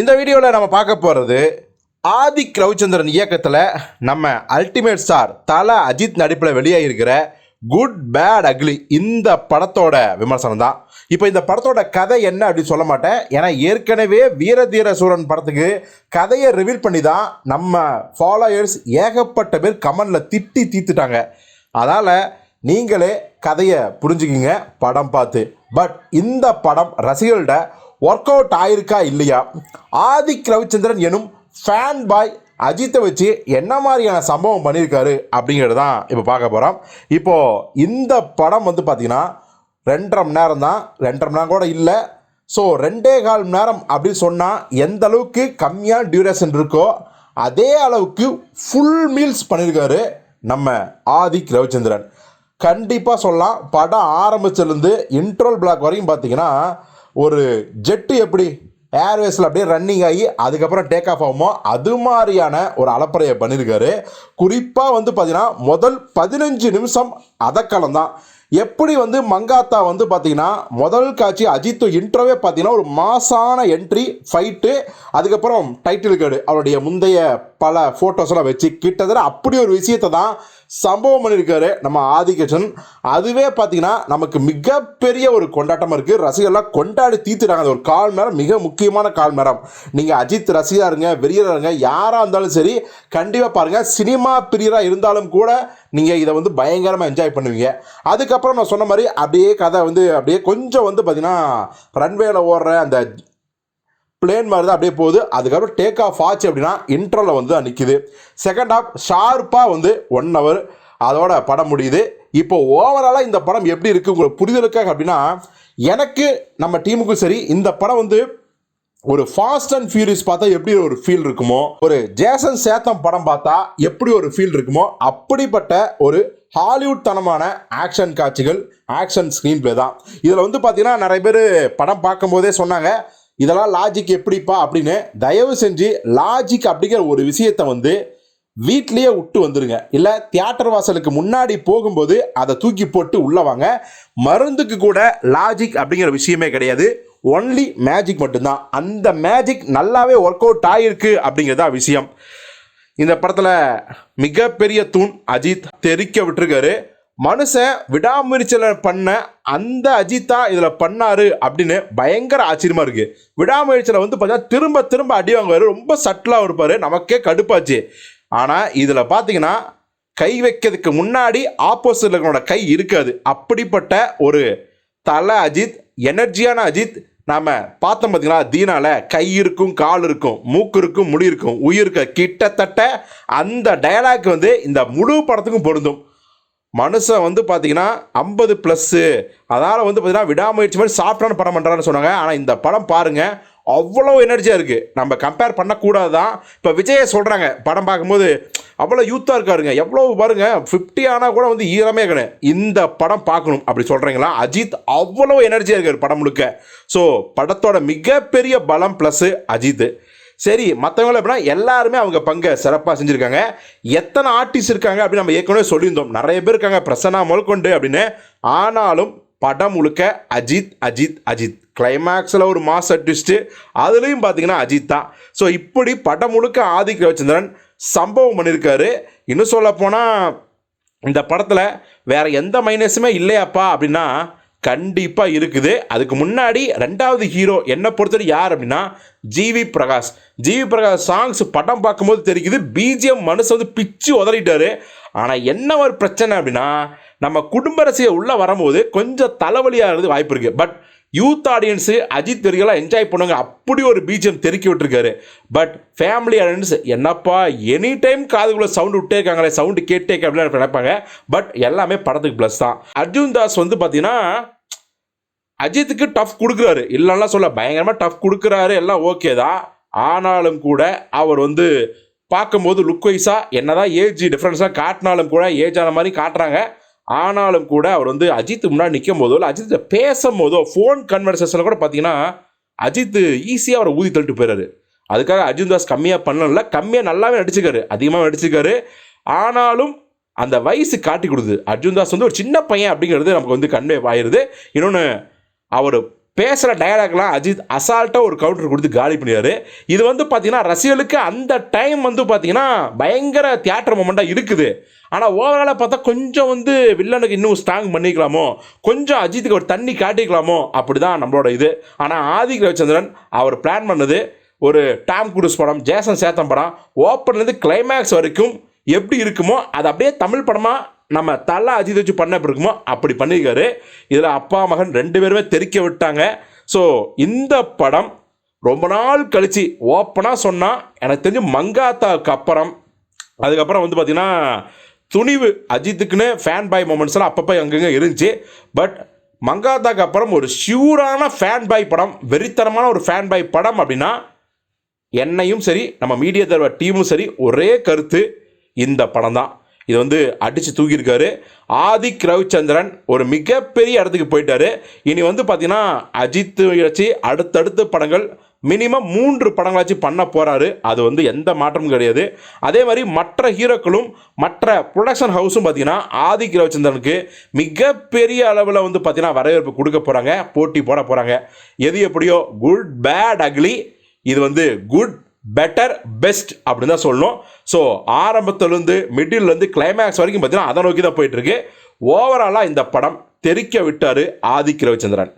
இந்த வீடியோவில் நம்ம பார்க்க போகிறது ஆதிக் ரவிச்சந்திரன் இயக்கத்தில் நம்ம அல்டிமேட் ஸ்டார் தல அஜித் நடிப்பில் வெளியாகிருக்கிற குட் பேட் அக்லி இந்த படத்தோட விமர்சனம் தான். இப்போ இந்த படத்தோட கதை என்ன அப்படின்னு சொல்ல மாட்டேன். ஏன்னா ஏற்கனவே வீரதீர சூரன் படத்துக்கு கதையை ரிவீல் பண்ணி தான் நம்ம ஃபாலோயர்ஸ் ஏகப்பட்ட பேர் கமெண்டில் திட்டி தீத்துட்டாங்க. அதனால் நீங்களே கதையை புரிஞ்சுக்கிங்க படம் பார்த்து. பட் இந்த படம் ரசிகர்கள்ட ஒர்க் அவுட் ஆயிருக்கா இல்லையா? ஆதிக் ரவிச்சந்திரன் எனும் ஃபேன் பாய் அஜித்தை வச்சு என்ன மாதிரியான சம்பவம் பண்ணியிருக்காரு அப்படிங்கிறது தான் இப்போ பார்க்க போகிறோம் இப்போது இந்த படம் வந்து பார்த்திங்கன்னா ரெண்டரை மணி நேரம் தான். ரெண்டரை மணி நேரம் கூட இல்லை. ஸோ ரெண்டே கால் மணி நேரம் அப்படின்னு சொன்னால் எந்த அளவுக்கு கம்மியான டியூரேஷன் இருக்கோ அதே அளவுக்கு ஃபுல் மீல்ஸ் பண்ணியிருக்காரு நம்ம ஆதிக் ரவிச்சந்திரன். கண்டிப்பாக சொல்லலாம் படம் ஆரம்பிச்சிலேருந்து இன்ட்ரோல் பிளாக் வரையும் பார்த்தீங்கன்னா ஒரு ஜெட்டு எப்படி? ஏர்வேஸில் அப்படியே ரன்னிங் ஆகி அதுக்கப்புறம் டேக் ஆஃப் ஆகுமோ? அது மாதிரியான ஒரு அலப்பறையை பண்ணியிருக்காரு குறிப்பாக வந்து பார்த்தீங்கன்னா முதல் பதினஞ்சு நிமிஷம் அதக்கலம் தான். எப்படி வந்து மங்காத்தா வந்து பார்த்தீங்கன்னா முதல் காட்சி அஜித் இன்ட்ரோவே பார்த்தீங்கன்னா ஒரு மாசான என்ட்ரி ஃபைட்டு அதுக்கப்புறம் டைட்டில் கார்டு அவருடைய முந்தைய பல ஃபோட்டோஸ்லாம் வச்சு கிட்டத்தட்ட அப்படி ஒரு விஷயத்தை தான் சம்பவம் பண்ணியிருக்காரு நம்ம ஆதிகேஷன் அதுவே பார்த்தீங்கன்னா நமக்கு மிகப்பெரிய ஒரு கொண்டாட்டமாக இருக்குது ரசிகர்லாம் கொண்டாடி தீர்த்துறாங்க அது ஒரு கால் மேரம் நேரம் மிக முக்கியமான கால் மேரம் நேரம். நீங்கள் அஜித் ரசிகராக இருங்க வெறியராக இருங்க யாராக இருந்தாலும் சரி கண்டிப்பாக பாருங்கள் சினிமா பிரியராக இருந்தாலும் கூட நீங்கள் இதை வந்து பயங்கரமாக என்ஜாய் பண்ணுவீங்க. அதுக்கப்புறம் நான் சொன்ன மாதிரி அப்படியே கதை வந்து அப்படியே கொஞ்சம் வந்து பார்த்தீங்கன்னா ரன்வேல ஓடுற அந்த பிளேன் மாதிரி தான் அப்படியே போகுது. அதுக்கப்புறம் டேக் ஆஃப் ஆச்சு அப்படின்னா இன்டர்வில் வந்து தான் நிற்கிது செகண்ட் ஆஃப் ஷார்ப்பாக வந்து ஒன் ஹவர் அதோட படம் முடியுது. இப்போ ஓவராலாக இந்த படம் எப்படி இருக்குது உங்களுக்கு புரிதலுக்காக அப்படின்னா எனக்கு நம்ம டீமுக்கும் சரி இந்த படம் வந்து ஒரு ஃபாஸ்ட் அண்ட் ஃபியூரியஸ் பார்த்தா எப்படி ஒரு ஃபீல் இருக்குமோ ஒரு ஜேசன் சேத்தம் படம் பார்த்தா எப்படி ஒரு ஃபீல் இருக்குமோ அப்படிப்பட்ட ஒரு ஹாலிவுட் தனமான ஆக்ஷன் காட்சிகள் ஆக்ஷன் ஸ்க்ரீன் பிளே தான். இதில் வந்து பார்த்தீங்கன்னா நிறைய பேர் படம் பார்க்கும்போதே சொன்னாங்க இதெல்லாம் லாஜிக் எப்படிப்பா அப்படின்னு தயவு செஞ்சு லாஜிக் அப்படிங்கிற ஒரு விஷயத்தை வந்து வீட்லேயே விட்டு வந்துடுங்க இல்லை தியேட்டர் வாசலுக்கு முன்னாடி போகும்போது அதை தூக்கி போட்டு உள்ளே வாங்க. மருந்துக்கு கூட லாஜிக் அப்படிங்கிற விஷயமே கிடையாது. ஒன்லி மேஜிக் மட்டும்தான். அந்த மேஜிக் நல்லாவே ஒர்க் அவுட் ஆகிருக்கு அப்படிங்கிறதா விஷயம். இந்த படத்தில் மிகப்பெரிய தூண் அஜித் தெரிக்க விட்டுருக்காரு. மனுஷன் விடாமுயற்சியில் பண்ண அந்த அஜித்தா இதில் பண்ணாரு அப்படின்னு பயங்கர ஆச்சரியமா இருக்கு. விடாமுயற்சியில் வந்து பார்த்தீங்கன்னா திரும்ப திரும்ப அடி வாங்குவார். ரொம்ப சட்டிலாக இருப்பார். நமக்கே கடுப்பாச்சு. ஆனால் இதில் பார்த்தீங்கன்னா கை வைக்கிறதுக்கு முன்னாடி ஆப்போசிட்ல இருக்கிறோட கை இருக்காது. அப்படிப்பட்ட ஒரு தலை அஜித் எனர்ஜியான அஜித் நாம் பார்த்தோம் பார்த்தீங்களா தீனால கை இருக்கும் கால் இருக்கும் மூக்கு இருக்கும் முடி இருக்கும் உயிருக்கு கிட்டத்தட்ட அந்த டயலாக் வந்து இந்த முழு படத்துக்கும் பொருந்தும். மனுஷன் வந்து பார்த்தீங்கன்னா ஐம்பது ப்ளஸ்ஸு அதனால் வந்து பார்த்தீங்கன்னா விடாமுயற்சி மாதிரி சாஃப்டான படம் பண்ணுறான்னு சொன்னாங்க. ஆனால் இந்த படம் பாருங்கள் அவ்வளோ எனர்ஜியாக இருக்குது நம்ம கம்பேர் பண்ணக்கூடாது தான் இப்போ விஜயை சொல்கிறாங்க படம் பார்க்கும்போது அவ்வளோ யூத்தாக இருக்காருங்க. எவ்வளோ பாருங்க ஃபிஃப்டி ஆனால் கூட வந்து ஈரமே கிடையாது இந்த படம் பார்க்கணும் அப்படி சொல்கிறீங்களா அஜித் அவ்வளோ எனர்ஜியாக இருக்கார் படம் முழுக்க. ஸோ படத்தோட மிகப்பெரிய பலம் ப்ளஸ்ஸு அஜித். சரி மற்றவங்களும் எப்படின்னா எல்லாருமே அவங்க பங்கை சிறப்பாக செஞ்சுருக்காங்க. எத்தனை ஆர்டிஸ்ட் இருக்காங்க அப்படின்னு நம்ம ஏற்கனவே சொல்லியிருந்தோம். நிறைய பேர் இருக்காங்க. பிரசன்னா முதற்கொண்டு அப்படின்னு. ஆனாலும் படம் முழுக்க அஜித் அஜித் அஜித். கிளைமேக்ஸில் ஒரு மாஸ் ட்விஸ்ட்டு அதுலேயும் பார்த்தீங்கன்னா அஜித் தான். ஸோ இப்படி படம் முழுக்க ஆதிக்க ரவிச்சந்திரன் சம்பவம் பண்ணியிருக்காரு இன்னும் சொல்ல போனால் இந்த படத்தில் வேற எந்த மைனஸுமே இல்லையாப்பா அப்படின்னா கண்டிப்பாக இருக்குது. அதுக்கு முன்னாடி ரெண்டாவது ஹீரோ என்னை பொறுத்தவரை யார் அப்படின்னா GV Prakash. GV Prakash songs படம் பார்க்கும்போது தெரியுது பிஜிஎம் மனசு வந்து பிச்சு உதறிட்டாரு. ஆனால் என்ன ஒரு பிரச்சனை அப்படின்னா நம்ம குடும்ப ரசிகை உள்ளே வரும்போது கொஞ்சம் தலைவலியாகிறது வாய்ப்பு இருக்குது பட் யூத் ஆடியன்ஸு அஜித் பெரியெல்லாம் என்ஜாய் பண்ணுவாங்க. அப்படி ஒரு பிஜிஎம் தெருக்கி விட்டுருக்காரு. பட் ஃபேமிலி ஆடியன்ஸ் என்னப்பா எனி டைம் காதுக்குள்ளே சவுண்டு விட்டே இருக்காங்களே சவுண்டு கேட்டே இருக்க அப்படின்னு நினைப்பாங்க. பட் எல்லாமே படத்துக்கு ப்ளஸ் தான். அர்ஜுன் தாஸ் வந்து பார்த்தீங்கன்னா அஜித்துக்கு டஃப் கொடுக்குறாரு. இல்லைன்னா சொல்ல பயங்கரமாக டஃப் கொடுக்குறாரு எல்லாம் ஓகே தான். ஆனாலும் கூட அவர் வந்து பார்க்கும்போது லுக் வைஸாக என்னதான் ஏஜ் டிஃப்ரென்ஸாக காட்டினாலும் கூட ஏஜ் ஆன மாதிரி காட்டுறாங்க. ஆனாலும் கூட அவர் வந்து அஜித் முன்னாடி நிற்கும் போதோ இல்லை அஜித் பேசும் போதோ ஃபோன் கன்வர்சேஷனில் கூட பார்த்தீங்கன்னா அஜித் ஈஸியாக அவரை ஊதி தள்ளிட்டு போயிடுறாரு. அதுக்காக அர்ஜுன் தாஸ் கம்மியாக பண்ணல கம்மியாக நல்லாவே நடிச்சுக்காரு. அதிகமாக நடிச்சுக்காரு. ஆனாலும் அந்த வயசு காட்டி கொடுக்குது. அர்ஜுன் தாஸ் வந்து ஒரு சின்ன பையன் அப்படிங்கிறது நமக்கு வந்து கன்வே ஆயிடுது இன்னொன்று அவர் பேசுகிற டயலாக்லாம் அஜித் அசால்ட்டாக ஒரு கவுண்டர் கொடுத்து காலி பண்ணியாரு இது வந்து பார்த்தீங்கன்னா ரசிகர்களுக்கு அந்த டைம் வந்து பார்த்தீங்கன்னா பயங்கர தியேட்டர் மூமெண்ட்டாக இருக்குது. ஆனால் ஓவராலாக பார்த்தா கொஞ்சம் வந்து வில்லனுக்கு இன்னும் ஸ்ட்ராங் பண்ணிக்கலாமோ? கொஞ்சம் அஜித்துக்கு ஒரு தண்ணி காட்டிக்கலாமோ? அப்படி தான் நம்மளோட இது. ஆனால் ஆதிக் ரவிச்சந்திரன் அவர் பிளான் பண்ணது ஒரு டாம் குரூஸ் படம் ஜேசன் சேத்தம் படம். ஓப்பன்லேருந்து கிளைமேக்ஸ் வரைக்கும் எப்படி இருக்குமோ அது அப்படியே தமிழ் படமாக நம்ம தலை அஜித் வச்சு பண்ண எப்படி இருக்குமோ அப்படி பண்ணியிருக்காரு. இதில் அப்பா மகன் ரெண்டு பேருமே தெரிக்க விட்டாங்க. ஸோ இந்த படம் ரொம்ப நாள் கழிச்சு ஓப்பனாக சொன்னால் எனக்கு தெரிஞ்சு மங்காத்தாவுக்கு அப்புறம் அதுக்கப்புறம் வந்து பார்த்திங்கன்னா துணிவு அஜித்துக்குன்னு ஃபேன் பாய் மூமெண்ட்ஸ் எல்லாம் அப்பப்போ அங்கங்கே இருந்துச்சு. பட் மங்காத்தாக்கு அப்புறம் ஒரு ஷியூரான ஃபேன் பாய் படம் வெறித்தனமான ஒரு ஃபேன் பாய் படம் அப்படின்னா என்னையும் சரி நம்ம மீடியா தர்வ டீமும் சரி ஒரே கருத்து இந்த படம் தான் இது வந்து அடித்து தூக்கியிருக்காரு. ஆதிக் ரவிச்சந்திரன் ஒரு மிகப்பெரிய இடத்துக்கு போயிட்டாரு. இனி வந்து பார்த்தீங்கன்னா அஜித் வச்சு அடுத்தடுத்த படங்கள் மினிமம் மூன்று படங்களாச்சும் பண்ண போகிறாரு அது வந்து எந்த மாற்றமும் கிடையாது. அதே மாதிரி மற்ற ஹீரோக்களும் மற்ற ப்ரொடக்ஷன் ஹவுஸும் பார்த்தீங்கன்னா ஆதிக் ரவிச்சந்திரனுக்கு மிகப்பெரிய அளவில் வந்து பார்த்தீங்கன்னா வரவேற்பு கொடுக்க போகிறாங்க போட்டி போட போகிறாங்க எது எப்படியோ குட் பேட் அக்லி இது வந்து குட் பெட்டர் பெஸ்ட் அப்படின்னு தான் சொல்லணும். ஸோ ஆரம்பத்துலேருந்து மிடில்லேருந்து கிளைமேக்ஸ் வரைக்கும் பார்த்தீங்கன்னா அதை நோக்கி தான் போயிட்டுருக்கு ஓவராலாக இந்த படம் தெறிக்க விட்டார் ஆதிக் ரவிச்சந்திரன்.